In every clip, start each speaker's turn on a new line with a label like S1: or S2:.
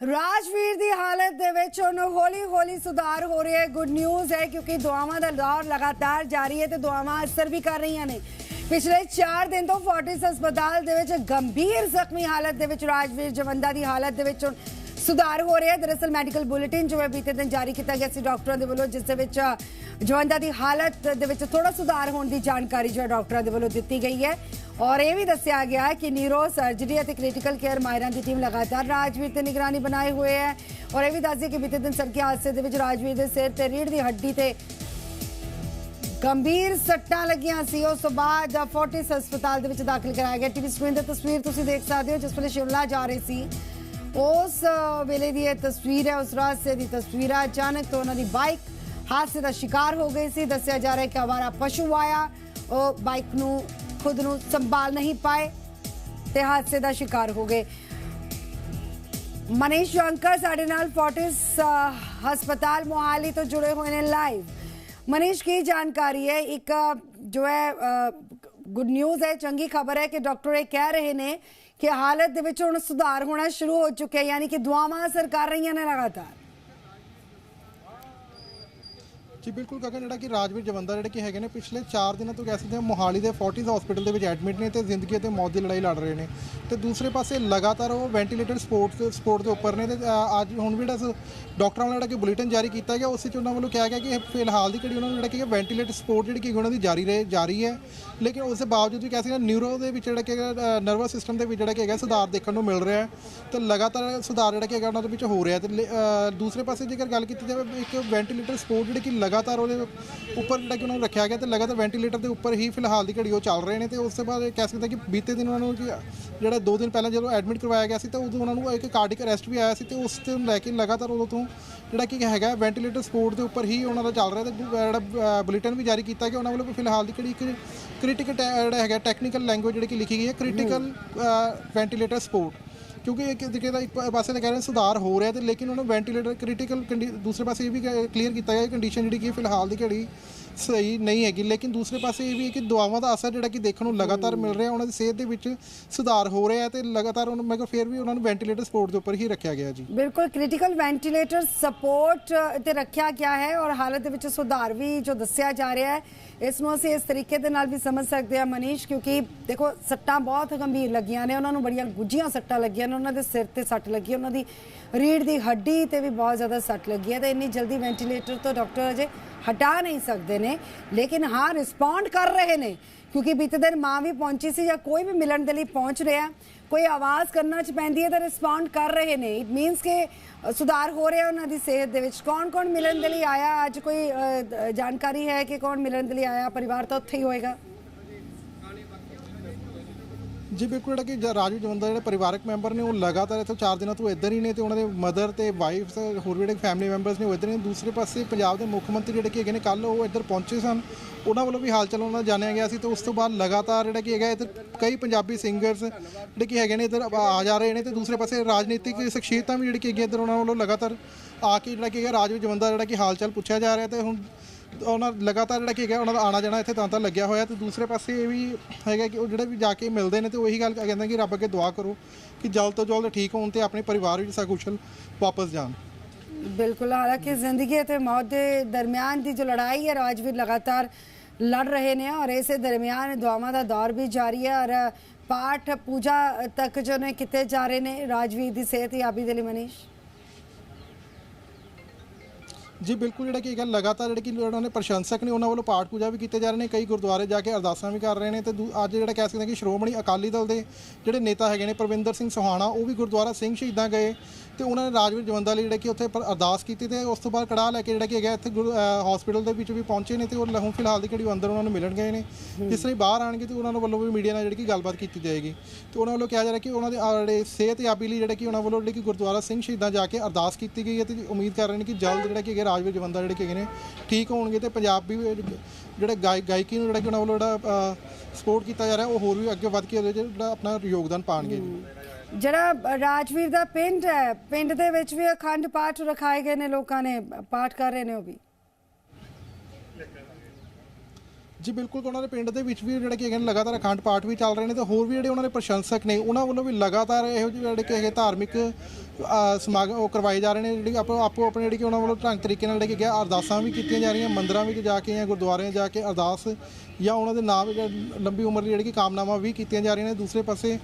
S1: ਰਾਜਵੀਰ ਦੀ ਹਾਲਤ ਦੇ ਵਿੱਚ ਹੁਣ ਹੌਲੀ-ਹੌਲੀ ਸੁਧਾਰ ਹੋ ਰਿਹਾ ਹੈ। ਗੁੱਡ ਨਿਊਜ਼ ਹੈ ਕਿਉਂਕਿ ਦੁਆਵਾਂ ਦਾ ਦੌਰ ਲਗਾਤਾਰ ਜਾਰੀ ਹੈ ਤੇ ਦੁਆਵਾਂ ਅਸਰ ਵੀ ਕਰ ਰਹੀਆਂ ਨੇ। ਪਿਛਲੇ 4 ਦਿਨ ਤੋਂ ਫੋਰਟਿਸ ਹਸਪਤਾਲ ਦੇ ਵਿੱਚ ਗੰਭੀਰ ਜ਼ਖਮੀ ਹਾਲਤ ਦੇ ਵਿੱਚ ਰਾਜਵੀਰ ਜਵੰਦਾ ਦੀ ਹਾਲਤ ਦੇ ਵਿੱਚ ਸੁਧਾਰ ਹੋ ਰਿਹਾ ਹੈ। ਦਰਅਸਲ ਮੈਡੀਕਲ ਬੁਲੇਟਿਨ ਜੋ ਹੈ ਬੀਤੇ ਦਿਨ ਜਾਰੀ ਕੀਤਾ ਗਿਆ ਸੀ ਡਾਕਟਰਾਂ ਦੇ ਵੱਲੋਂ, ਜਿਸ ਦੇ ਵਿੱਚ ਜਵੰਦਾ ਦੀ ਹਾਲਤ ਦੇ ਵਿੱਚ ਥੋੜਾ ਸੁਧਾਰ ਹੋਣ ਦੀ ਜਾਣਕਾਰੀ ਜੋ ਹੈ ਡਾਕਟਰਾਂ ਦੇ ਵੱਲੋਂ ਦਿੱਤੀ ਗਈ ਹੈ। ਔਰ ਇਹ ਵੀ ਦੱਸਿਆ ਗਿਆ ਕਿ ਨੀਰੋ ਸਰਜਰੀ ਅਤੇ ਕ੍ਰਿਟੀਕਲ ਕੇਅਰ ਮਾਹਿਰਾਂ ਦੀ ਟੀਮ ਲਗਾਤਾਰ ਰਾਜਵੀਰ ਤੇ ਨਿਗਰਾਨੀ ਬਣਾਏ ਹੋਏ ਹੈ। ਔਰ ਇਹ ਵੀ ਦੱਸ ਕਿ ਬੀਤੇ ਦਿਨ ਸੜਕੀ ਹਾਦਸੇ ਦੇ ਵਿੱਚ ਰਾਜਵੀਰ ਦੇ ਸਿਰ ਤੇ ਰੀੜ ਦੀ ਹੱਡੀ ਤੇ ਗੰਭੀਰ ਸੱਟਾਂ ਲੱਗੀਆਂ ਸੀ। ਉਸ ਤੋਂ ਬਾਅਦ ਫੋਰਟਿਸ ਹਸਪਤਾਲ ਦੇ ਵਿੱਚ ਦਾਖਲ ਕਰਾਇਆ ਗਿਆ। ਟੀਵੀ ਸਕਰੀਨ ਤੇ ਤਸਵੀਰ ਤੁਸੀਂ ਦੇਖ ਸਕਦੇ ਹੋ, ਜਿਸ ਵੇਲੇ ਸ਼ਿਮਲਾ ਜਾ ਰਹੇ ਸੀ। ਉਸ ਵੇਲੇ ਦੀ ਇਹ ਤਸਵੀਰ ਹੈ, ਉਸ ਰਾਸਤੇ ਦੀ ਤਸਵੀਰ ਹੈ। ਅਚਾਨਕ ਤੋਂ ਉਹਨਾਂ ਦੀ ਬਾਈਕ ਹਾਦਸੇ ਦਾ ਸ਼ਿਕਾਰ ਹੋ ਗਈ ਸੀ। ਦੱਸਿਆ ਜਾ ਰਿਹਾ ਹੈ ਕਿ ਹਵਾਰਾ ਪਸ਼ੂ ਆਇਆ। ਉਹ ਬਾਈਕ ਨੂੰ ਖੁਦ ਨੂੰ ਸੰਭਾਲ ਨਹੀਂ ਪਾਏ ਤੇ ਹਾਦਸੇ ਦਾ ਸ਼ਿਕਾਰ ਹੋ ਗਏ। ਮਨੀਸ਼ ਸ਼ੰਕਰ ਸਾਡੇ ਨਾਲ ਫੋਰਟਿਸ ਹਸਪਤਾਲ ਮੋਹਾਲੀ ਤੋਂ ਜੁੜੇ ਹੋਏ ਨੇ ਲਾਈਵ। ਮਨੀਸ਼, ਕੀ ਜਾਣਕਾਰੀ ਹੈ? ਇੱਕ, ਜੋ ਹੈ ਗੁੱਡ ਨਿਊਜ਼ ਹੈ, ਚੰਗੀ ਖਬਰ ਹੈ ਕਿ ਡਾਕਟਰ ਇਹ ਕਹਿ ਰਹੇ ਨੇ ਕਿ ਹਾਲਤ ਦੇ ਵਿੱਚ ਹੁਣ ਸੁਧਾਰ ਹੋਣਾ ਸ਼ੁਰੂ ਹੋ ਚੁੱਕਿਆ ਯਾਨੀ ਕਿ ਦੁਆਵਾਂ ਅਸਰ ਕਰ ਰਹੀਆਂ ਨੇ ਲਗਾਤਾਰ।
S2: ਜੀ, ਬਿਲਕੁਲ ਗਗਨ, ਜਿਹੜਾ ਕਿ ਰਾਜਵੀਰ ਜਵੰਦਾ, ਜਿਹੜੇ ਕਿ ਹੈਗੇ ਨੇ, ਪਿਛਲੇ 4 ਦਿਨਾਂ ਤੋਂ ਕਹਿ ਸਕਦੇ ਹਾਂ ਮੋਹਾਲੀ ਦੇ ਫੋਰਟਿਸ ਹਸਪੀਟਲ ਦੇ ਵਿੱਚ ਐਡਮਿਟ ਨੇ ਤੇ ਜ਼ਿੰਦਗੀ ਅਤੇ ਮੌਤ ਦੀ ਲੜਾਈ ਲੜ ਰਹੇ ਨੇ। ਤੇ ਦੂਸਰੇ ਪਾਸੇ ਲਗਾਤਾਰ ਉਹ ਵੈਂਟੀਲੇਟਰ ਸਪੋਰਟ ਦੇ ਸਪੋਰਟ ਦੇ ਉੱਪਰ ਨੇ ਤੇ ਅੱਜ ਹੁਣ ਵੀ ਜਿਹੜਾ ਸ- ਡਾਕਟਰਾਂ ਵੱਲੋਂ ਜਿਹੜਾ ਕਿ ਬੁਲੇਟਿਨ ਜਾਰੀ ਕੀਤਾ ਗਿਆ, ਉਸ ਵਿੱਚ ਉਹਨਾਂ ਵੱਲੋਂ ਕਿਹਾ ਗਿਆ ਕਿ ਫਿਲਹਾਲ ਦੀ ਘੜੀ ਉਹਨਾਂ ਨੂੰ ਜਿਹੜਾ ਕਿ ਵੈਂਟੀਲੇਟਰ ਸਪੋਰਟ ਜਿਹੜੀ ਕਿ ਉਹਨਾਂ ਦੀ ਜਾਰੀ ਰਹੇ, ਜਾਰੀ ਹੈ। ਲੇਕਿਨ ਉਸ ਦੇ ਬਾਵਜੂਦ ਵੀ ਕਹਿ ਸਕਦੇ ਹਾਂ ਨਿਊਰੋ ਦੇ ਵਿੱਚ ਜਿਹੜਾ ਕਿ ਨਰਵਸ ਸਿਸਟਮ ਦੇ ਵਿੱਚ ਜਿਹੜਾ ਕਿ ਹੈਗਾ ਸੁਧਾਰ ਦੇਖਣ ਨੂੰ ਮਿਲ ਰਿਹਾ ਹੈ। ਤੇ ਲਗਾਤਾਰ ਸੁਧਾਰ ਜਿਹੜਾ ਕਿ ਹੈਗਾ ਉਹਨਾਂ ਦੇ ਵਿੱਚ ਹੋ ਰਿਹਾ ਤੇ ਲੇ- ਦੂਸਰੇ ਪਾਸੇ ਜੇਕਰ ਗੱਲ ਕੀਤੀ ਜਾਵੇ, ਇੱਕ ਵੈਂਟੀਲੇਟਰ ਸਪੋਰਟ ਜਿਹੜੀ ਕਿ ਲਗਾਤਾਰ ਉਹਦੇ ਉੱਪਰ ਜਿਹੜਾ ਕਿ ਉਹਨਾਂ ਨੂੰ ਰੱਖਿਆ ਗਿਆ ਤੇ ਲਗਾਤਾਰ ਵੈਂਟੀਲੇਟਰ ਦੇ ਉੱਪਰ ਹੀ ਫਿਲਹਾਲ ਦੀ ਘੜੀ ਉਹ ਚੱਲ ਰਹੇ ਨੇ ਤੇ ਉਸ ਤੋਂ ਬਾਅਦ ਇਹ ਕਹਿ ਸਕਦੇ ਹਾਂ ਕਿ ਬੀਤੇ ਦਿਨ ਉਹਨਾਂ ਨੂੰ ਕਿ ਜਿਹੜਾ 2 ਦਿਨ ਪਹਿਲਾਂ ਜਦੋਂ ਐਡਮਿਟ ਕਰਵਾਇਆ ਗਿਆ ਸੀ ਤਾਂ ਉਦੋਂ ਉਹਨਾਂ ਨੂੰ ਇੱਕ ਕਾਰਡਿਕ ਅਰੈਸਟ ਵੀ ਆਇਆ ਸੀ ਤੇ ਉਸ ਤੋਂ ਲੈ ਕੇ ਲਗਾਤਾਰ ਉਦੋਂ ਤੋਂ ਜਿਹੜਾ ਕਿ ਹੈਗਾ ਵੈਂਟੀਲੇਟਰ ਸਪੋਰਟ ਦੇ ਉੱਪਰ ਹੀ ਉਹਨਾਂ ਦਾ ਚੱਲ ਰਿਹਾ ਤੇ ਜਿਹੜਾ ਬੁਲੇਟਿਨ ਵੀ ਜਾਰੀ ਕੀਤਾ ਗਿਆ। ਉਹਨਾਂ ਵੱਲੋਂ ਫਿਲਹਾਲ ਦੀ ਘੜੀ ਇੱਕ ਕ੍ਰਿਟੀਕਲ ਜਿਹੜਾ ਹੈਗਾ ਟੈਕਨੀਕਲ ਲੈਂਗੁਏਜ ਜਿਹੜੀ ਕਿ ਲਿਖੀ ਗਈ ਹੈ ਕ੍ਰਿਟੀਕਲ ਵੈਂਟੀਲੇਟਰ ਸਪੋਰਟ ਕਿਉਂਕਿ ਇੱਕ ਤਰੀਕੇ ਦਾ ਇੱਕ ਪਾਸੇ ਤਾਂ ਕਹਿ ਰਹੇ ਨੇ ਸੁਧਾਰ ਹੋ ਰਿਹਾ ਤੇ ਲੇਕਿਨ ਉਹਨਾਂ ਵੈਂਟੀਲੇਟਰ ਕ੍ਰਿਟੀਕਲ ਦੂਸਰੇ ਪਾਸੇ ਇਹ ਵੀ ਕਲੀਅਰ ਕੀਤਾ ਗਿਆ ਕੰਡੀਸ਼ਨ ਜਿਹੜੀ ਕਿ ਫਿਲਹਾਲ ਦੀ ਘੜੀ ਸਹੀ ਨਹੀਂ ਹੈਗੀ, ਲੇਕਿਨ ਦੂਸਰੇ ਪਾਸੇ ਇਹ ਵੀ ਹੈ ਕਿ ਦਵਾਵਾਂ ਦਾ ਅਸਰ ਜਿਹੜਾ ਕਿ ਦੇਖਣ ਨੂੰ ਲਗਾਤਾਰ ਮਿਲ ਰਿਹਾ, ਉਹਨਾਂ ਦੀ ਸਿਹਤ ਦੇ ਵਿੱਚ ਸੁਧਾਰ ਹੋ ਰਿਹਾ ਤੇ ਲਗਾਤਾਰ ਉਹਨਾਂ, ਮਗਰ ਫਿਰ ਵੀ ਉਹਨਾਂ ਨੂੰ ਵੈਂਟੀਲੇਟਰ ਸਪੋਰਟ ਦੇ ਉੱਪਰ ਹੀ ਰੱਖਿਆ ਗਿਆ ਜੀ।
S1: ਬਿਲਕੁਲ ਕ੍ਰਿਟੀਕਲ ਵੈਂਟੀਲੇਟਰ ਸਪੋਰਟ ਤੇ ਰੱਖਿਆ ਗਿਆ ਹੈ ਔਰ ਹਾਲਤ ਦੇ ਵਿੱਚ ਸੁਧਾਰ ਵੀ ਜੋ ਦੱਸਿਆ ਜਾ ਰਿਹਾ ਹੈ। ਇਸ ਨੂੰ ਅਸੀਂ ਇਸ ਤਰੀਕੇ ਦੇ ਨਾਲ ਵੀ ਸਮਝ ਸਕਦੇ ਹਾਂ ਮਨੀਸ਼, ਕਿਉਂਕਿ ਦੇਖੋ, ਸੱਟਾਂ ਬਹੁਤ ਗੰਭੀਰ ਲੱਗੀਆਂ ਨੇ, ਉਹਨਾਂ ਨੂੰ ਬੜੀਆਂ ਗੁੱਝੀਆਂ ਸੱਟਾਂ ਲੱਗੀਆਂ ਨੇ, ਉਹਨਾਂ ਦੇ ਸਿਰ ਤੇ ਸੱਟ ਲੱਗੀ, ਉਹਨਾਂ ਦੀ ਰੀੜ ਦੀ ਹੱਡੀ ਤੇ ਵੀ ਬਹੁਤ ਜ਼ਿਆਦਾ ਸੱਟ ਲੱਗੀ ਹੈ ਤੇ ਇੰਨੀ ਜਲਦੀ ਵੈਂਟੀਲੇਟਰ ਤੋਂ ਡਾਕਟਰ ਅਜੇ ਹਟਾ ਨਹੀਂ ਸਕਦੇ ਨੇ, ਲੇਕਿਨ ਹਾਂ ਰਿਸਪੌਂਡ ਕਰ ਰਹੇ ਨੇ, ਕਿਉਂਕਿ ਬੀਤੇ ਦਿਨ ਮਾਂ ਵੀ ਪਹੁੰਚੀ ਸੀ ਜਾਂ ਕੋਈ ਵੀ ਮਿਲਣ ਦੇ ਲਈ ਪਹੁੰਚ ਰਿਹਾ, ਕੋਈ ਆਵਾਜ਼ ਕਰਨਾ ਚ ਪੈਂਦੀ ਹੈ ਤਾਂ ਰਿਸਪੌਂਡ ਕਰ ਰਹੇ ਨੇ। ਇਟ ਮੀਨਸ ਕਿ ਸੁਧਾਰ ਹੋ ਰਿਹਾ ਉਹਨਾਂ ਦੀ ਸਿਹਤ ਦੇ ਵਿੱਚ। ਕੌਣ ਕੌਣ ਮਿਲਣ ਦੇ ਲਈ ਆਇਆ? ਅੱਜ ਕੋਈ ਜਾਣਕਾਰੀ ਹੈ ਕਿ ਕੌਣ ਮਿਲਣ ਦੇ ਲਈ ਆਇਆ? ਪਰਿਵਾਰ ਤਾਂ ਉੱਥੇ ਹੀ ਹੋਏਗਾ।
S2: ਜੀ ਬਿਲਕੁਲ ਜਿਹੜਾ ਕਿ ਜ- ਰਾਜੂ ਜਵੰਦਾ ਜਿਹੜੇ ਪਰਿਵਾਰਕ ਮੈਂਬਰ ਨੇ ਉਹ ਲਗਾਤਾਰ ਇੱਥੋਂ 4 ਦਿਨਾਂ ਤੋਂ ਇੱਧਰ ਹੀ ਨੇ ਤੇ ਉਹਨਾਂ ਦੇ ਮਦਰ ਤੇ ਵਾਈਫ ਹੋਰ ਵੀ ਜਿਹੜੇ ਫੈਮਿਲੀ ਮੈਂਬਰਸ ਨੇ ਉਹ ਇੱਧਰ ਨੇ। ਦੂਸਰੇ ਪਾਸੇ ਪੰਜਾਬ ਦੇ ਮੁੱਖ ਮੰਤਰੀ ਜਿਹੜੇ ਕਿ ਹੈਗੇ ਨੇ ਕੱਲ ਉਹ ਇੱਧਰ ਪਹੁੰਚੇ ਸਨ। ਉਹਨਾਂ ਵੱਲੋਂ ਵੀ ਹਾਲ ਚਾਲ ਉਹਨਾਂ ਦਾ ਜਾਣਿਆ ਗਿਆ ਸੀ ਤੇ ਉਸ ਤੋਂ ਬਾਅਦ ਲਗਾਤਾਰ ਜਿਹੜਾ ਕਿ ਹੈਗਾ ਇੱਧਰ ਕਈ ਪੰਜਾਬੀ ਸਿੰਗਰਸ ਜਿਹੜੇ ਕਿ ਹੈਗੇ ਨੇ ਇੱਧਰ ਆ ਆ ਜਾ ਰਹੇ ਨੇ ਤੇ ਦੂਸਰੇ ਪਾਸੇ ਰਾਜਨੀਤਿਕ ਸ਼ਖਸੀਅਤਾਂ ਵੀ ਜਿਹੜੀ ਕਿ ਹੈਗੀਆਂ ਇੱਧਰ ਉਹਨਾਂ ਵੱਲੋਂ ਲਗਾਤਾਰ ਆ ਕੇ ਜਿਹੜਾ ਕਿ ਹੈਗਾ ਰਾਜੂ ਜਵੰਦਾ ਜਿਹੜਾ ਕਿ ਹਾਲ ਚਾਲ ਪੁੱਛਿਆ ਜਾ ਰਿਹਾ ਤੇ ਹੁਣ ਉਹਨਾਂ ਲਗਾਤਾਰ ਜਿਹੜਾ ਕੀ ਹੈਗਾ, ਉਹਨਾਂ ਦਾ ਆਣਾ ਜਾਣਾ ਇੱਥੇ ਤਾਂ ਤਾਂ ਲੱਗਿਆ ਹੋਇਆ ਤੇ ਦੂਸਰੇ ਪਾਸੇ ਵੀ ਹੈਗਾ ਕਿ ਉਹ ਜਿਹੜੇ ਵੀ ਜਾ ਕੇ ਮਿਲਦੇ ਨੇ ਤੇ ਉਹੀ ਗੱਲ ਕਹਿੰਦੇ ਕਿ ਰੱਬ ਅੱਗੇ ਦੁਆ ਕਰੋ ਕਿ ਜਲਦ ਤੋਂ ਜਲਦ ਠੀਕ ਹੋਣ ਤੇ ਆਪਣੇ ਪਰਿਵਾਰ ਵਿੱਚ ਸਗੁਸ਼ਲ ਵਾਪਸ ਜਾਣ।
S1: ਬਿਲਕੁਲ, ਹਾਲਾਂਕਿ ਜ਼ਿੰਦਗੀ ਤੇ ਮੌਤ ਦੇ ਦਰਮਿਆਨ ਦੀ ਜੋ ਲੜਾਈ ਹੈ ਰਾਜ ਵੀ ਲਗਾਤਾਰ ਲੜ ਰਹੇ ਨੇ ਔਰ ਇਸੇ ਦਰਮਿਆਨ ਦੁਆਵਾਂ ਦਾ ਦੌਰ ਵੀ ਜਾਰੀ ਹੈ ਔਰ ਪਾਠ ਪੂਜਾ ਤੱਕ ਜੋ ਨੇ ਕਿਤੇ ਜਾ ਰਹੇ ਨੇ। ਰਾਜਵੀਰ ਦੀ ਸਿਹਤ ਯਾਬੀ ਦੇ ਲਈ ਮਨੀਸ਼।
S2: ਜੀ ਬਿਲਕੁਲ ਜਿਹੜਾ ਕੀ ਹੈਗਾ ਲਗਾਤਾਰ ਜਿਹੜੇ ਕਿ ਉਹਨਾਂ ਨੇ ਪ੍ਰਸ਼ੰਸਕ ਨੇ ਉਹਨਾਂ ਵੱਲੋਂ ਪਾਠ ਪੂਜਾ ਵੀ ਕੀਤੇ ਜਾ ਰਹੇ ਨੇ ਕਈ ਗੁਰਦੁਆਰੇ ਜਾ ਕੇ ਅਰਦਾਸਾਂ ਵੀ ਕਰ ਰਹੇ ਨੇ ਤੇ ਦੂ- ਅੱਜ ਜਿਹੜਾ ਕਹਿ ਸਕਦੇ ਹਾਂ ਕਿ ਸ਼੍ਰੋਮਣੀ ਅਕਾਲੀ ਦਲ ਦੇ ਜਿਹੜੇ ਨੇਤਾ ਹੈਗੇ ਨੇ ਪ੍ਰਵਿੰਦਰ ਸਿੰਘ ਸੋਹਾਣਾ ਉਹ ਵੀ ਗੁਰਦੁਆਰਾ ਸਿੰਘ ਸ਼ਹੀਦਾਂ ਗਏ ਤੇ ਉਹਨਾਂ ਨੇ ਰਾਜਵੀਰ ਜਵੰਦਾ ਲਈ ਜਿਹੜੇ ਕਿ ਉੱਥੇ ਪਰ- ਅਰਦਾਸ ਕੀਤੀ ਤੇ ਉਸ ਤੋਂ ਬਾਅਦ ਕੜਾਹ ਲੈ ਕੇ ਜਿਹੜਾ ਕਿ ਹੈਗਾ ਇੱਥੇ ਹਸਪੀਟਲ ਦੇ ਵਿੱਚ ਵੀ ਪਹੁੰਚੇ ਨੇ ਤੇ ਉਹ ਲਹੂ ਫਿਲਹਾਲ ਦੀ ਘੜੀ ਉਹ ਅੰਦਰ ਉਹਨਾਂ ਨੂੰ ਮਿਲਣ ਗਏ ਨੇ। ਜਿਸ ਤਰ੍ਹਾਂ ਹੀ ਬਾਹਰ ਆਣਗੇ ਤੇ ਉਹਨਾਂ ਨੂੰ ਵੱਲੋਂ ਵੀ ਮੀਡੀਆ ਨਾਲ ਜਿਹੜੀ ਕਿ ਗੱਲਬਾਤ ਕੀਤੀ ਜਾਏਗੀ। ਤੇ ਉਹਨਾਂ ਵੱਲੋਂ ਕਿਹਾ ਜਾ ਰਿਹਾ ਕਿ ਉਹਨਾਂ ਦੇ ਆ ਜਿਹੜੇ ਸਿਹਤ ਯਾਬੀ ਲਈ ਜਿਹੜੇ ਕਿ ਉਹਨਾਂ ਵੱਲੋਂ ਜਿਹੜੀ ਕਿ ਗੁਰਦੁਆਰਾ ਸਿੰਘ ਸ਼ਹੀਦਾਂ ਜਾ ਕੇ ਅਰਦਾਸ ਕੀਤੀ ਗਈ ਹੈ ਤੇ ਉਮੀਦ ਕਰ ਰਹੇ ਨੇ ਕਿ ਜਲਦ ਜਿਹੜਾ ਕਿ ਹੈਗੇ ਰਾਜਵੀਰ ਜਵੰਦਾ ਜਿਹੜੇ ਕਿ ਹੈਗੇ ਨੇ, ਠੀਕ ਹੋਣਗੇ ਤੇ ਪੰਜਾਬੀ ਵੀ ਜਿਹੜੇ ਗਾਇਕੀ ਨੂੰ ਜਿਹੜਾ ਕਿ ਉਹਨਾਂ ਵੱਲੋਂ ਜਿਹੜਾ ਸਪੋਰਟ ਕੀਤਾ ਜਾ ਰਿਹਾ, ਉਹ ਹੋਰ ਵੀ ਅੱਗੇ ਵੱਧ ਕੇ ਉਹਦੇ ਜਿਹੜਾ ਆਪਣਾ ਯੋਗਦਾਨ ਪਾਣਗੇ।
S1: ਜਿਹੜਾ ਰਾਜਵੀਰ ਦਾ ਪਿੰਡ ਹੈ, ਪਿੰਡ ਦੇ ਵਿੱਚ ਵੀ ਅਖੰਡ ਪਾਠ ਰਖਾਏ ਗਏ ਨੇ ਲੋਕਾਂ ਨੇ, ਪਾਠ ਕਰ ਰਹੇ ਨੇ ਉਹ ਵੀ।
S2: ਜੀ ਬਿਲਕੁਲ ਉਹਨਾਂ ਦੇ ਪਿੰਡ ਦੇ ਵਿੱਚ ਵੀ ਜਿਹੜੇ ਕਿ ਹੈਗੇ ਨੇ ਲਗਾਤਾਰ ਅਖੰਡ ਪਾਠ ਵੀ ਚੱਲ ਰਹੇ ਨੇ ਤੇ ਹੋਰ ਵੀ ਜਿਹੜੇ ਉਹਨਾਂ ਦੇ ਪ੍ਰਸ਼ੰਸਕ ਨੇ, ਉਹਨਾਂ ਵੱਲੋਂ ਵੀ ਲਗਾਤਾਰ ਇਹੋ ਜਿਹੇ ਜਿਹੜੇ ਕਿ ਹੈਗੇ ਧਾਰਮਿਕ ਸਮਾਗਮ ਉਹ ਕਰਵਾਏ ਜਾ ਰਹੇ ਨੇ, ਜਿਹੜੀ ਆਪੋ ਆਪੋ ਆਪਣੇ ਜਿਹੜੇ ਕਿ ਉਹਨਾਂ ਵੱਲੋਂ ਢੰਗ ਤਰੀਕੇ ਨਾਲ ਜਿਹੜੇ ਕਿ ਹੈਗੇ ਅਰਦਾਸਾਂ ਵੀ ਕੀਤੀਆਂ ਜਾ ਰਹੀਆਂ, ਮੰਦਰਾਂ ਵਿੱਚ ਜਾ ਕੇ ਜਾਂ ਗੁਰਦੁਆਰਿਆਂ ਜਾ ਕੇ ਅਰਦਾਸ ਜਾਂ ਉਹਨਾਂ ਦੇ ਨਾਮ ਜਿਹੜੇ ਲੰਬੀ ਉਮਰ ਦੀ ਜਿਹੜੀ ਕਿ ਕਾਮਨਾਵਾਂ ਵੀ ਕੀਤੀਆਂ ਜਾ ਰਹੀਆਂ ਨੇ। ਦੂਸਰੇ ਪਾਸੇ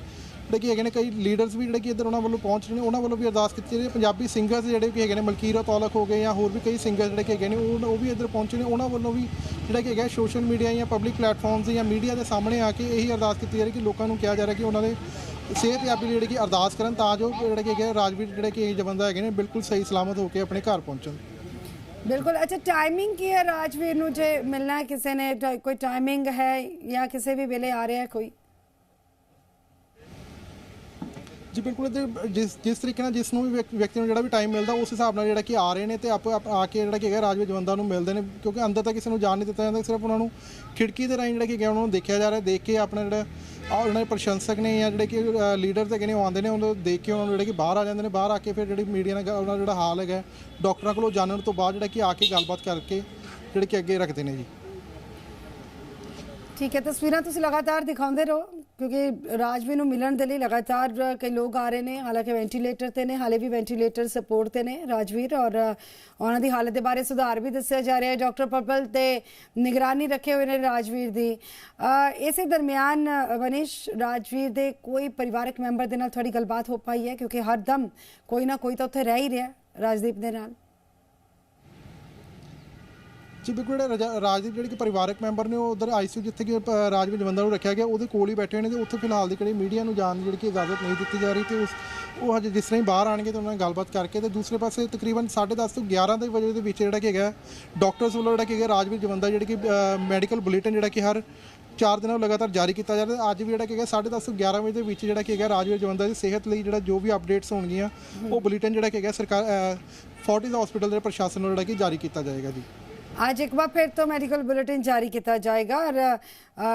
S2: ਜਿਹੜੇ ਕਿ ਹੈਗੇ ਨੇ, ਕਈ ਲੀਡਰਸ ਵੀ ਜਿਹੜੇ ਕਿ ਇੱਧਰ ਉਹਨਾਂ ਵੱਲੋਂ ਪਹੁੰਚ ਰਹੇ ਨੇ, ਉਹਨਾਂ ਵੱਲੋਂ ਵੀ ਅਰਦਾਸ ਕੀਤੀ ਰਹੀ ਹੈ। ਪੰਜਾਬੀ ਸਿੰਗਰਸ ਜਿਹੜੇ ਕਿ ਹੈਗੇ ਨੇ, ਮਲਕੀਰਾ ਤੌਲਕ ਹੋ ਗਏ ਜਾਂ ਹੋਰ ਵੀ ਕਈ ਸਿੰਗਰ ਜਿਹੜੇ ਕਿ ਹੈਗੇ ਨੇ, ਉਹ ਵੀ ਇੱਧਰ ਪਹੁੰਚੇ ਨੇ। ਉਹਨਾਂ ਵੱਲੋਂ ਵੀ ਜਿਹੜਾ ਕਿ ਹੈਗਾ ਸੋਸ਼ਲ ਮੀਡੀਆ ਜਾਂ ਪਬਲਿਕ ਪਲੇਟਫਾਰਮਸ ਜਾਂ ਮੀਡੀਆ ਦੇ ਸਾਹਮਣੇ ਆ ਕੇ ਇਹੀ ਅਰਦਾਸ ਕੀਤੀ ਜਾ ਰਹੀ ਕਿ ਲੋਕਾਂ ਨੂੰ ਕਿਹਾ ਜਾ ਰਿਹਾ ਕਿ ਉਹਨਾਂ ਦੇ ਸਿਹਤਯਾਬੀ ਲਈ ਜਿਹੜੀ ਕਿ ਅਰਦਾਸ ਕਰਨ ਤਾਂ ਜੋ ਜਿਹੜੇ ਕਿ ਹੈਗੇ ਰਾਜਵੀਰ ਜਿਹੜੇ ਕਿ ਇਹ ਜਵੰਦਾ ਹੈਗੇ ਨੇ, ਬਿਲਕੁਲ ਸਹੀ ਸਲਾਮਤ ਹੋ ਕੇ ਆਪਣੇ ਘਰ ਪਹੁੰਚਣ।
S1: ਬਿਲਕੁਲ। ਅੱਛਾ ਟਾਈਮਿੰਗ ਕੀ ਹੈ ਰਾਜਵੀਰ ਨੂੰ? ਜੇ ਮਿਲਣਾ ਕਿਸੇ ਨੇ ਕੋਈ ਟਾਈਮਿੰਗ ਹੈ ਜਾਂ ਕਿਸੇ ਵੀ ਵੇਲੇ ਆ ਰਿਹਾ ਕੋਈ?
S2: ਜੀ, ਬਿਲਕੁਲ ਤੇ ਜਿਸ ਜਿਸ ਤਰੀਕੇ ਨਾਲ ਜਿਸ ਨੂੰ ਵੀ ਵਿਅਕਤੀ ਨੂੰ ਜਿਹੜਾ ਵੀ ਟਾਈਮ ਮਿਲਦਾ, ਉਸ ਹਿਸਾਬ ਨਾਲ ਜਿਹੜਾ ਕਿ ਆ ਰਹੇ ਨੇ ਤੇ ਆਪ ਆ ਕੇ ਜਿਹੜਾ ਕਿ ਹੈਗਾ ਰਾਜਵੀਰ ਜਵੰਦਾ ਨੂੰ ਮਿਲਦੇ ਨੇ, ਕਿਉਂਕਿ ਅੰਦਰ ਤਾਂ ਕਿਸੇ ਨੂੰ ਜਾਣ ਨਹੀਂ ਦਿੱਤਾ ਜਾਂਦਾ, ਸਿਰਫ ਉਹਨਾਂ ਨੂੰ ਖਿੜਕੀ ਦੇ ਰਾਹੀਂ ਜਿਹੜਾ ਕਿ ਹੈਗਾ ਉਹਨਾਂ ਨੂੰ ਦੇਖਿਆ ਜਾ ਰਿਹਾ, ਦੇਖ ਕੇ ਆਪਣਾ ਜਿਹੜਾ, ਆ ਉਹਨਾਂ ਦੇ ਪ੍ਰਸ਼ੰਸਕ ਨੇ ਜਾਂ ਜਿਹੜੇ ਕਿ ਲੀਡਰ ਹੈਗੇ ਨੇ, ਉਹ ਆਉਂਦੇ ਨੇ, ਉਹਨਾਂ ਨੂੰ ਦੇਖ ਕੇ ਉਹਨਾਂ ਨੂੰ ਜਿਹੜੇ ਕਿ ਬਾਹਰ ਆ ਜਾਂਦੇ ਨੇ, ਬਾਹਰ ਆ ਕੇ ਫਿਰ ਜਿਹੜੀ ਮੀਡੀਆ ਨਾਲ ਉਹਨਾਂ ਦਾ ਜਿਹੜਾ ਹਾਲ ਹੈਗਾ ਡਾਕਟਰਾਂ ਕੋਲੋਂ ਜਾਣਨ ਤੋਂ ਬਾਅਦ ਜਿਹੜਾ ਕਿ ਆ ਕੇ ਗੱਲਬਾਤ ਕਰਕੇ ਜਿਹੜੇ ਕਿ ਅੱਗੇ ਰੱਖਦੇ ਨੇ ਜੀ।
S1: ਠੀਕ ਹੈ, ਤਸਵੀਰਾਂ ਤੁਸੀਂ ਲਗਾਤਾਰ ਦਿਖਾਉਂਦੇ ਰਹੋ। ਕਿਉਂਕਿ ਰਾਜਵੀਰ ਨੂੰ ਮਿਲਣ ਦੇ ਲਈ ਲਗਾਤਾਰ ਕਈ ਲੋਕ ਆ ਰਹੇ ਨੇ ਹਾਲਾਂਕਿ ਵੈਂਟੀਲੇਟਰ ਤੇ ਨੇ ਹਾਲੇ ਵੀ ਵੈਂਟੀਲੇਟਰ ਸਪੋਰਟ ਤੇ ਨੇ ਰਾਜਵੀਰ ਔਰ ਉਹਨਾਂ ਦੀ ਹਾਲਤ ਦੇ ਬਾਰੇ ਸੁਧਾਰ ਵੀ ਦੱਸਿਆ ਜਾ ਰਿਹਾ ਹੈ। ਡਾਕਟਰ ਪਰਪਲ ਤੇ ਨਿਗਰਾਨੀ ਰੱਖੇ ਹੋਏ ਨੇ ਰਾਜਵੀਰ ਦੀ। ਇਸੇ ਦਰਮਿਆਨ ਅ, ਰਾਜਵੀਰ ਦੇ ਕੋਈ ਪਰਿਵਾਰਕ ਮੈਂਬਰ ਦੇ ਨਾਲ ਤੁਹਾਡੀ ਗੱਲਬਾਤ ਹੋ ਪਾਈ ਹੈ? ਕਿਉਂਕਿ ਹਰਦਮ ਕੋਈ ਨਾ ਕੋਈ ਤਾਂ ਉੱਥੇ ਰਹਿ ਹੀ ਰਿਹਾ ਰਾਜਦੀਪ ਦੇ ਨਾਲ।
S2: ਜੀ ਬਿਲਕੁਲ ਜਿਹੜੇ ਰਾਜਾ- ਰਾਜਦੀਪ ਜਿਹੜੇ ਕਿ ਪਰਿਵਾਰਕ ਮੈਂਬਰ ਨੇ ਉਹ ਉਧਰ ਆਈਸੀਯੂ ਜਿੱਥੇ ਕਿ ਰਾਜਵੀਰ ਜਵੰਦਾ ਨੂੰ ਰੱਖਿਆ ਗਿਆ। ਉਹਦੇ ਕੋਲ ਹੀ ਬੈਠੇ ਨੇ ਤੇ ਉੱਥੇ ਫਿਲਹਾਲ ਦੀ ਕਿਹੜੀ ਮੀਡੀਆ ਨੂੰ ਜਾਣ ਦੀ ਜਿਹੜੀ ਕਿ ਇਜਾਜ਼ਤ ਨਹੀਂ ਦਿੱਤੀ ਜਾ ਰਹੀ ਤੇ ਉਸ ਉਹ ਹਜੇ ਜਿਸ ਤਰ੍ਹਾਂ ਹੀ ਬਾਹਰ ਆਣਗੇ ਤੇ ਉਹਨਾਂ ਨਾਲ ਗੱਲਬਾਤ ਕਰਕੇ ਤੇ ਦੂਸਰੇ ਪਾਸੇ ਤਕਰੀਬਨ 10:30 ਤੋਂ 11 ਦੇ ਵਜੇ ਦੇ ਵਿੱਚ ਜਿਹੜਾ ਕਿ ਹੈਗਾ ਡਾਕਟਰਸ ਵੱਲੋਂ ਜਿਹੜਾ ਕਿ ਹੈਗਾ ਰਾਜਵੀਰ ਜਵੰਦਾ ਜਿਹੜੀ ਕਿ ਮੈਡੀਕਲ ਬੁਲੇਟਿਨ ਜਿਹੜਾ ਕਿ ਹਰ ਚਾਰ ਦਿਨਾਂ ਲਗਾਤਾਰ ਜਾਰੀ ਕੀਤਾ ਜਾ ਰਿਹਾ ਅੱਜ ਵੀ ਜਿਹੜਾ ਕਿ ਹੈਗਾ 10:30 ਤੋਂ 11 ਵਜੇ ਦੇ ਵਿੱਚ ਜਿਹੜਾ ਕਿ ਹੈਗਾ ਰਾਜਵੀਰ ਜਵੰਦਾ ਦੀ ਸਿਹਤ ਲਈ ਜਿਹੜਾ ਜੋ ਵੀ ਅਪਡੇਟਸ ਹੋਣਗੀਆਂ ਉਹ ਬੁਲੇਟਿਨ ਜਿਹੜਾ ਕਿ ਹੈਗਾ ਸਰਕਾਰ ਫੋਰਟਿਸ ਹਸਪੀਟਲ ਦੇ ਪ੍ਰਸ਼ਾਸਨ ਵੱਲੋਂ ਜਿਹੜਾ ਕਿ ਜਾਰੀ ਕੀਤਾ ਜਾਏਗਾ ਜੀ।
S1: ਅੱਜ ਇੱਕ ਵਾਰ ਫਿਰ ਤੋਂ ਮੈਡੀਕਲ ਬੁਲੇਟਿਨ ਜਾਰੀ ਕੀਤਾ ਜਾਏਗਾ ਔਰ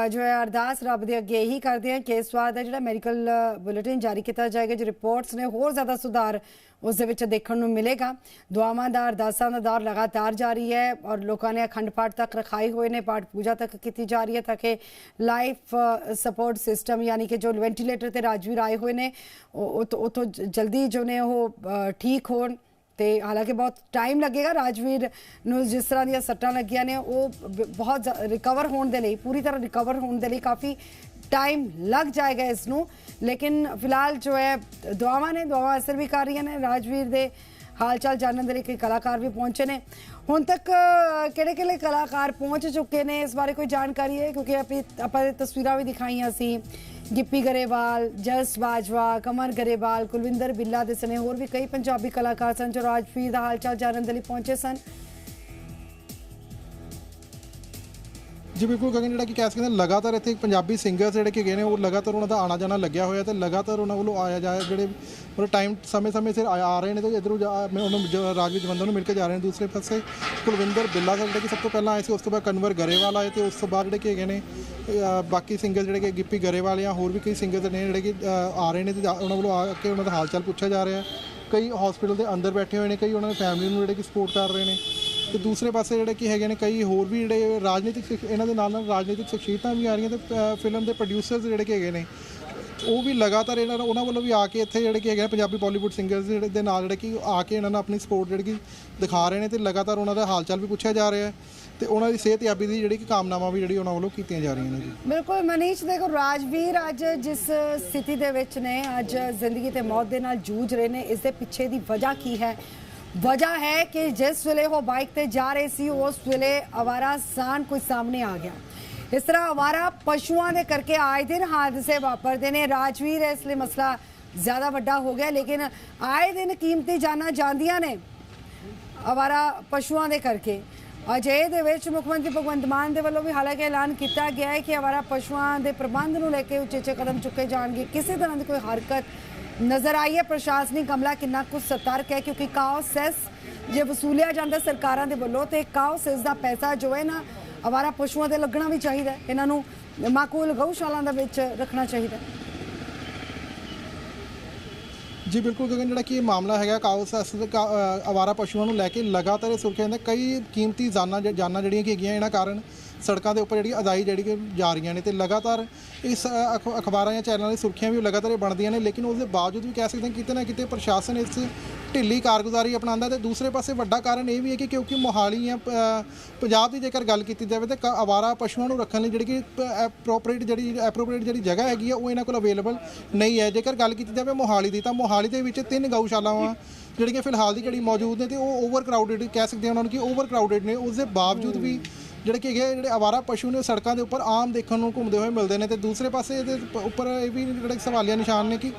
S1: ਜੋ ਹੈ ਅਰਦਾਸ ਰੱਬ ਦੇ ਅੱਗੇ ਇਹੀ ਕਰਦੇ ਹਾਂ ਕਿ ਇਸ ਵਾਰ ਦਾ ਜਿਹੜਾ ਮੈਡੀਕਲ ਬੁਲੇਟਿਨ ਜਾਰੀ ਕੀਤਾ ਜਾਏਗਾ, ਜੋ ਰਿਪੋਰਟਸ ਨੇ ਹੋਰ ਜ਼ਿਆਦਾ ਸੁਧਾਰ ਉਸ ਦੇ ਵਿੱਚ ਦੇਖਣ ਨੂੰ ਮਿਲੇਗਾ। ਦੁਆਵਾਂ ਦਾ, ਅਰਦਾਸਾਂ ਦਾ ਦੌਰ ਲਗਾਤਾਰ ਜਾਰੀ ਹੈ ਔਰ ਲੋਕਾਂ ਨੇ ਅਖੰਡ ਪਾਠ ਤੱਕ ਰਖਾਏ ਹੋਏ ਨੇ, ਪਾਠ ਪੂਜਾ ਤੱਕ ਕੀਤੀ ਜਾ ਰਹੀ ਹੈ ਤਾਂ ਕਿ ਲਾਈਫ ਸਪੋਰਟ ਸਿਸਟਮ ਯਾਨੀ ਕਿ ਜੋ ਵੈਂਟੀਲੇਟਰ ਤੇ ਰਾਜਵੀਰ ਆਏ ਹੋਏ ਨੇ, ਉਹ ਉਹ ਤੋਂ- ਜ- ਜਲਦੀ ਜੋ ਨੇ ਉਹ ਠੀਕ ਹੋਣ। ਤੇ ਹਾਲਾਂਕਿ ਬਹੁਤ ਟਾਈਮ ਲੱਗੇਗਾ। ਰਾਜਵੀਰ ਨੂੰ ਜਿਸ ਤਰ੍ਹਾਂ ਦੀਆਂ ਸੱਟਾਂ ਲੱਗੀਆਂ ਨੇ, ਉਹ ਬ- ਬਹੁਤ ਰਿਕਵਰ ਹੋਣ ਦੇ ਲਈ, ਪੂਰੀ ਤਰ੍ਹਾਂ ਰਿਕਵਰ ਹੋਣ ਦੇ ਲਈ ਕਾਫੀ ਟਾਈਮ ਲੱਗ ਜਾਏਗਾ ਇਸ ਨੂੰ। ਲੇਕਿਨ ਫਿਲਹਾਲ ਜੋ ਹੈ, ਦੁਆਵਾਂ ਨੇ, ਦੁਆਵਾਂ ਅਸਰ ਵੀ ਕਰ ਰਹੀਆਂ ਨੇ। ਰਾਜਵੀਰ ਦੇ ਹਾਲ ਚਾਲ ਜਾਣਨ ਦੇ ਲਈ ਕਈ ਕਲਾਕਾਰ ਵੀ ਪਹੁੰਚੇ ਨੇ। ਹੁਣ ਤੱਕ ਕਿਹੜੇ ਕਿਹੜੇ ਕਲਾਕਾਰ ਪਹੁੰਚ ਚੁੱਕੇ ਨੇ? ਇਸ ਬਾਰੇ ਕੋਈ ਜਾਣਕਾਰੀ ਹੈ? ਕਿਉਂਕਿ ਆਪੀ, ਆਪਾਂ ਇਹ ਤਸਵੀਰਾਂ ਵੀ ਦਿਖਾਈਆਂ ਸੀ। ਗਿੱਪੀ ਗਰੇਵਾਲ, ਜਸ ਬਾਜਵਾ, ਕਮਰ ਗਰੇਵਾਲ, ਕੁਲਵਿੰਦਰ ਬਿੱਲਾ ਦੇ ਸਨੇ ਹੋਰ ਵੀ ਕਈ ਪੰਜਾਬੀ ਕਲਾਕਾਰ ਸਨ ਜੋ ਰਾਜਵੀਰ ਦਾ ਹਾਲ ਚਾਲ ਜਾਣਨ ਦੇ ਲਈ ਪਹੁੰਚੇ ਸਨ।
S2: ਜੀ ਬਿਲਕੁਲ ਗਗਨ ਜਿਹੜਾ ਕਿ ਕਹਿ ਸਕਦੇ ਲਗਾਤਾਰ ਇੱਥੇ ਪੰਜਾਬੀ ਸਿੰਗਰਸ ਜਿਹੜੇ ਕਿ ਗਏ ਨੇ, ਉਹ ਲਗਾਤਾਰ ਉਹਨਾਂ ਦਾ ਆਣਾ ਜਾਣਾ ਲੱਗਿਆ ਹੋਇਆ ਤੇ ਲਗਾਤਾਰ ਉਹਨਾਂ ਵੱਲੋਂ ਆਇਆ ਜਾਇਆ ਜਿਹੜੇ ਮਤਲਬ ਟਾਈਮ ਸਮੇਂ-ਸਮੇਂ ਸਿਰ ਆ ਰਹੇ ਨੇ ਤੇ ਇਧਰੋਂ ਮੈਂ ਉਹਨੂੰ ਜ- ਰਾਜਵੀਰ ਜਵੰਦਾ ਨੂੰ ਮਿਲ ਕੇ ਜਾ ਰਹੇ ਨੇ ਦੂਸਰੇ ਪਾਸੇ। ਕੁਲਵਿੰਦਰ ਬਿੱਲਾ ਸਰ ਜਿਹੜੇ ਕਿ ਸਭ ਤੋਂ ਪਹਿਲਾਂ ਆਏ ਸੀ, ਉਸ ਤੋਂ ਬਾਅਦ ਕਨਵਰ ਗਰੇਵਾਲ ਆਏ ਤੇ ਉਸ ਤੋਂ ਬਾਅਦ ਜਿਹੜੇ ਕਿ ਹੈਗੇ ਨੇ ਬਾਕੀ ਸਿੰਗਰ ਜਿਹੜੇ ਕਿ ਗਿੱਪੀ ਗਰੇਵਾਲ ਜਾਂ ਹੋਰ ਵੀ ਕਈ ਸਿੰਗਰ ਨੇ ਜਿਹੜੇ ਕਿ ਆ ਰਹੇ ਨੇ ਤੇ ਜਾ- ਉਹਨਾਂ ਵੱਲੋਂ ਆ ਕੇ ਉਹਨਾਂ ਦਾ ਹਾਲ ਚਾਲ ਪੁੱਛਿਆ ਜਾ ਰਿਹਾ। ਕਈ ਹਸਪੀਟਲ ਦੇ ਅੰਦਰ ਬੈਠੇ ਹੋਏ ਨੇ, ਕਈ ਉਹਨਾਂ ਦੀ ਫੈਮਿਲੀ ਨੂੰ ਜਿਹੜੇ ਕਿ ਸਪੋਰਟ ਕਰ ਰਹੇ ਨੇ। ਤੇ ਦੂਸਰੇ ਪਾਸੇ ਜਿਹੜੇ ਕੀ ਹੈਗੇ ਨੇ ਕਈ ਹੋਰ ਵੀ ਜਿਹੜੇ ਰਾਜਨੀਤਿਕ ਇਹਨਾਂ ਦੇ ਨਾਲ ਨਾਲ ਰਾਜਨੀਤਿਕ ਸ਼ਖਸੀਅਤਾਂ ਵੀ ਆ ਰਹੀਆਂ ਤੇ ਫਿਲਮ ਦੇ ਪ੍ਰੋਡਿਊਸਰਸ ਜਿਹੜੇ ਕੀ ਹੈਗੇ ਨੇ, ਉਹ ਵੀ ਲਗਾਤਾਰ ਇਹਨਾਂ ਉਹਨਾਂ ਵੱਲੋਂ ਵੀ ਆ ਕੇ ਇੱਥੇ ਜਿਹੜੇ ਕੀ ਹੈਗੇ ਨੇ ਪੰਜਾਬੀ ਬਾਲੀਵੁੱਡ ਸਿੰਗਰਸ ਜਿਹੜੇ ਦੇ ਨਾਲ ਜਿਹੜੇ ਕਿ ਆ ਕੇ ਇਹਨਾਂ ਨੂੰ ਆਪਣੀ ਸਪੋਰਟ ਜਿਹੜੀ ਕਿ ਦਿਖਾ ਰਹੇ ਨੇ ਤੇ ਲਗਾਤਾਰ ਉਹਨਾਂ ਦਾ ਹਾਲ ਚਾਲ ਵੀ ਪੁੱਛਿਆ ਜਾ ਰਿਹਾ ਹੈ ਤੇ ਉਹਨਾਂ ਦੀ ਸਿਹਤਯਾਬੀ ਦੀ ਜਿਹੜੀ ਕਿ ਕਾਮਨਾਵਾਂ ਵੀ ਜਿਹੜੀ ਉਹਨਾਂ ਵੱਲੋਂ ਕੀਤੀਆਂ ਜਾ ਰਹੀਆਂ ਨੇ ਜੀ।
S1: ਬਿਲਕੁਲ, ਮਨੀਸ਼, ਦੇਖੋ ਰਾਜਵੀਰ ਅੱਜ ਜਿਸ ਸਥਿਤੀ ਦੇ ਵਿੱਚ ਨੇ, ਅੱਜ ਜ਼ਿੰਦਗੀ ਤੇ ਮੌਤ ਦੇ ਨਾਲ ਜੂਝ ਰਹੇ ਨੇ, ਇਸ ਦੇ ਪਿੱਛੇ ਦੀ ਵਜ੍ਹਾ ਕੀ ਹੈ? ਵਜ੍ਹਾ ਹੈ ਕਿ ਜਿਸ ਵੇਲੇ ਉਹ ਬਾਈਕ ਤੇ ਜਾ ਰਹੇ ਸੀ ਉਸ ਵੇਲੇ ਅਵਾਰਾ ਸਾਨ ਕੋਈ ਸਾਹਮਣੇ ਆ ਗਿਆ ਇਸ ਤਰ੍ਹਾਂ ਅਵਾਰਾ ਪਸ਼ੂਆਂ ਦੇ ਕਰਕੇ ਆਏ ਦਿਨ ਹਾਦਸੇ ਵਾਪਰਦੇ ਨੇ ਰਾਜਵੀਰ ਇਸ ਲਈ ਮਸਲਾ ਜ਼ਿਆਦਾ ਵੱਡਾ ਹੋ ਗਿਆ ਲੇਕਿਨ ਆਏ ਦਿਨ ਕੀਮਤੀ ਜਾਨਾਂ ਜਾਂਦੀਆਂ ਨੇ ਅਵਾਰਾ ਪਸ਼ੂਆਂ ਦੇ ਕਰਕੇ ਅਜੇ ਦੇ ਵਿੱਚ ਮੁੱਖ ਮੰਤਰੀ ਭਗਵੰਤ ਮਾਨ ਦੇ ਵੱਲੋਂ ਵੀ ਹਾਲਾਂਕਿ ਐਲਾਨ ਕੀਤਾ ਗਿਆ ਹੈ ਕਿ ਅਵਾਰਾ ਪਸ਼ੂਆਂ ਦੇ ਪ੍ਰਬੰਧ ਨੂੰ ਲੈ ਕੇ ਉਚੇਚੇ ਕਦਮ ਚੁੱਕੇ ਜਾਣਗੇ ਕਿਸੇ ਤਰ੍ਹਾਂ ਦੀ ਕੋਈ ਹਰਕਤ ਨਜ਼ਰ ਆਈ ਹੈ ਪ੍ਰਸ਼ਾਸਨਿਕ ਅਮਲਾ ਕਿੰਨਾ ਕੁ ਸਤਰਕ ਹੈ, ਕਿਉਂਕਿ ਕਾਓ ਸੈਸ ਜੇ ਵਸੂਲਿਆ ਜਾਂਦਾ ਸਰਕਾਰਾਂ ਦੇ ਵੱਲੋਂ ਤੇ ਕਾਓ ਸੈਸ ਦਾ ਪੈਸਾ ਜੋ ਹੈ ਨਾ, ਅਵਾਰਾ ਪਸ਼ੂਆਂ ਤੇ ਲੱਗਣਾ ਵੀ ਚਾਹੀਦਾ ਇਹਨਾਂ ਨੂੰ ਮਾਕੂਲ ਗਊਸ਼ਾਲਾ ਦੇ ਵਿੱਚ ਰੱਖਣਾ ਚਾਹੀਦਾ
S2: ਜੀ, ਬਿਲਕੁਲ ਗਗਨ, ਜਿਹੜਾ ਕਿ ਇਹ ਮਾਮਲਾ ਹੈਗਾ ਕਾਉਸ ਅਵਾਰਾ ਪਸ਼ੂਆਂ ਨੂੰ ਲੈ ਕੇ ਲਗਾਤਾਰ ਸੁਰਖੀਆਂ ਦੇ ਕਈ ਕੀਮਤੀ ਜਾਨਾਂ ਜਾਨਾਂ ਜਿਹੜੀਆਂ ਕਿ ਹੈਗੀਆਂ, ਇਹਨਾਂ ਕਾਰਨ ਸੜਕਾਂ ਦੇ ਉੱਪਰ ਜਿਹੜੀ ਅਦਾਈ ਜਿਹੜੀ ਕਿ ਜਾ ਰਹੀਆਂ ਨੇ ਤੇ ਲਗਾਤਾਰ ਇਸ ਅਖ- ਅਖਬਾਰਾਂ ਜਾਂ ਚੈਨਲਾਂ ਦੀ ਸੁਰਖੀਆਂ ਵੀ ਲਗਾਤਾਰ ਬਣਦੀਆਂ ਨੇ, ਲੇਕਿਨ ਉਸ ਦੇ ਬਾਵਜੂਦ ਵੀ ਕਹਿ ਸਕਦੇ ਹਾਂ ਕਿਤੇ ਨਾ ਕਿਤੇ ਪ੍ਰਸ਼ਾਸਨ ਇਸ ਢਿੱਲੀ ਕਾਰਗੁਜ਼ਾਰੀ ਅਪਣਾਉਂਦਾ ਤੇ ਦੂਸਰੇ ਪਾਸੇ ਵੱਡਾ ਕਾਰਨ ਇਹ ਵੀ ਹੈ ਕਿ ਕਿਉਂਕਿ ਮੋਹਾਲੀ ਜਾਂ ਪੰਜਾਬ ਦੀ ਜੇਕਰ ਗੱਲ ਕੀਤੀ ਜਾਵੇ ਤਾਂ ਕ- ਅਵਾਰਾ ਪਸ਼ੂਆਂ ਨੂੰ ਰੱਖਣ ਲਈ ਜਿਹੜੀ ਕਿ ਐਪਰੋਪਰੀਏਟ ਜਿਹੜੀ ਐਪਰੋਪਰੀਏਟ ਜਿਹੜੀ ਜਗ੍ਹਾ ਹੈਗੀ ਆ, ਉਹ ਇਹਨਾਂ ਕੋਲ ਅਵੇਲੇਬਲ ਨਹੀਂ ਹੈ। ਜੇਕਰ ਗੱਲ ਕੀਤੀ ਜਾਵੇ ਮੋਹਾਲੀ ਦੀ ਤਾਂ ਮੋਹਾਲੀ ਦੇ ਵਿੱਚ ਤਿੰਨ ਗਊਸ਼ਾਲਾਵਾਂ ਜਿਹੜੀਆਂ ਫਿਲਹਾਲ ਦੀ ਘੜੀ ਮੌਜੂਦ ਨੇ ਤੇ ਉਹ ਓਵਰ ਕਰਾਊਡਡ ਕਹਿ ਸਕਦੇ ਹਾਂ ਉਹਨਾਂ ਨੂੰ ਕਿ ਓਵਰ ਕਰਾਊਡਡ ਨੇ। ਉਸ ਦੇ ਬਾਵਜੂਦ ਵੀ ਜਿਹੜੇ ਕਿ ਹੈਗੇ ਆ, ਜਿਹੜੇ ਆਵਾਰਾ ਪਸ਼ੂ ਨੇ ਉਹ ਸੜਕਾਂ ਦੇ ਉੱਪਰ ਆਮ ਦੇਖਣ ਨੂੰ ਘੁੰਮਦੇ ਹੋਏ ਮਿਲਦੇ ਨੇ ਤੇ ਦੂਸਰੇ ਪਾਸੇ ਇਹਦੇ ਉੱਪਰ ਇਹ ਵੀ ਜਿਹੜੇ ਸਵਾਲੀਆ ਨਿਸ਼ਾਨ ਨੇ ਕਿ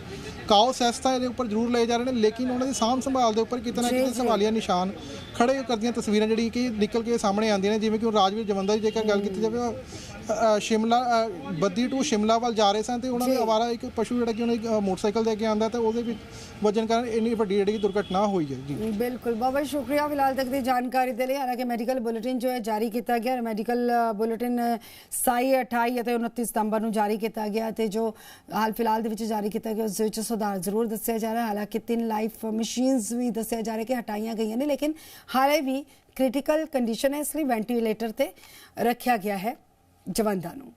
S2: ਕਾਓ ਸੈਸ ਤਾਂ ਇਹਦੇ ਉੱਪਰ ਜ਼ਰੂਰ ਲਏ ਜਾ ਰਹੇ ਨੇ ਲੇਕਿਨ ਉਹਨਾਂ ਦੀ ਸਾਂਭ ਸੰਭਾਲ ਦੇ ਉੱਪਰ ਕਿਤੇ ਨਾ ਕਿਤੇ ਸਵਾਲੀਆ ਨਿਸ਼ਾਨ ਖੜੇ ਕਰਦੀਆਂ ਤਸਵੀਰਾਂ ਜਿਹੜੀ ਕਿ ਨਿਕਲ ਕੇ ਸਾਹਮਣੇ ਆਉਂਦੀਆਂ ਨੇ ਜਿਵੇਂ ਕਿ ਹੁਣ ਰਾਜਵੀਰ ਜਵੰਦਾ ਦੀ ਜੇਕਰ ਗੱਲ ਕੀਤੀ ਜਾਵੇ ਉਹ, ਸ਼ਿਮਲਾ ਬੱਦੀ ਟੂ ਸ਼ਿਮਲਾ ਵੱਲ ਜਾ ਰਹੇ ਸਨ ਤੇ ਉਹਨਾਂ ਦੇ ਆਵਾਰਾ ਇੱਕ ਪਸ਼ੂ ਜਿਹੜਾ ਕਿ ਉਹਨਾਂ ਮੋਟਰਸਾਈਕਲ ਦੇ ਕੇ ਆਂਦਾ ਤੇ ਉਹਦੇ ਵਿੱਚ ਵਜਨ ਕਾਰਨ ਇੰਨੀ ਵੱਡੀ ਜਿਹੜੀ ਦੁਰਘਟਨਾ ਹੋਈ ਹੈ ਜੀ।
S1: ਬਿਲਕੁਲ। ਬਹੁਤ ਬਹੁਤ ਸ਼ੁਕਰੀਆ ਫਿਲਹਾਲ ਤੱਕ ਦੀ ਜਾਣਕਾਰੀ ਦੇ ਲਈ। ਹਾਲਾਂਕਿ ਮੈਡੀਕਲ ਬੁਲੇਟਿਨ ਜੋ ਹੈ ਜਾਰੀ ਕੀਤਾ ਗਿਆ ਮੈਡੀਕਲ ਬੁਲੇਟਿਨ 27 28 ਅਤੇ 29 ਸਤੰਬਰ ਨੂੰ ਜਾਰੀ ਕੀਤਾ ਗਿਆ ਤੇ ਜੋ ਹਾਲ ਫਿਲਹਾਲ ਦੇ ਵਿੱਚ ਜਾਰੀ ਕੀਤਾ ਗਿਆ ਉਸ ਵਿੱਚ ਸੁਧਾਰ ਜ਼ਰੂਰ ਦੱਸਿਆ ਜਾ ਰਿਹਾ। ਹਾਲਾਂਕਿ ਤਿੰਨ ਲਾਈਫ ਮਸ਼ੀਨਸ ਵੀ ਦੱਸਿਆ ਜਾ ਰਿਹਾ ਕਿ ਹਟਾਈਆਂ ਗਈਆਂ ਨੇ ਲੇਕਿਨ ਹਾਲੇ ਵੀ ਕ੍ਰਿਟੀਕਲ ਕੰਡੀਸ਼ਨ ਹੈ ਇਸ ਲਈ ਵੈਂਟੀਲੇਟਰ ਤੇ ਰੱਖਿਆ ਗਿਆ ਹੈ। ਜਵੰਦਾ ਨੂੰ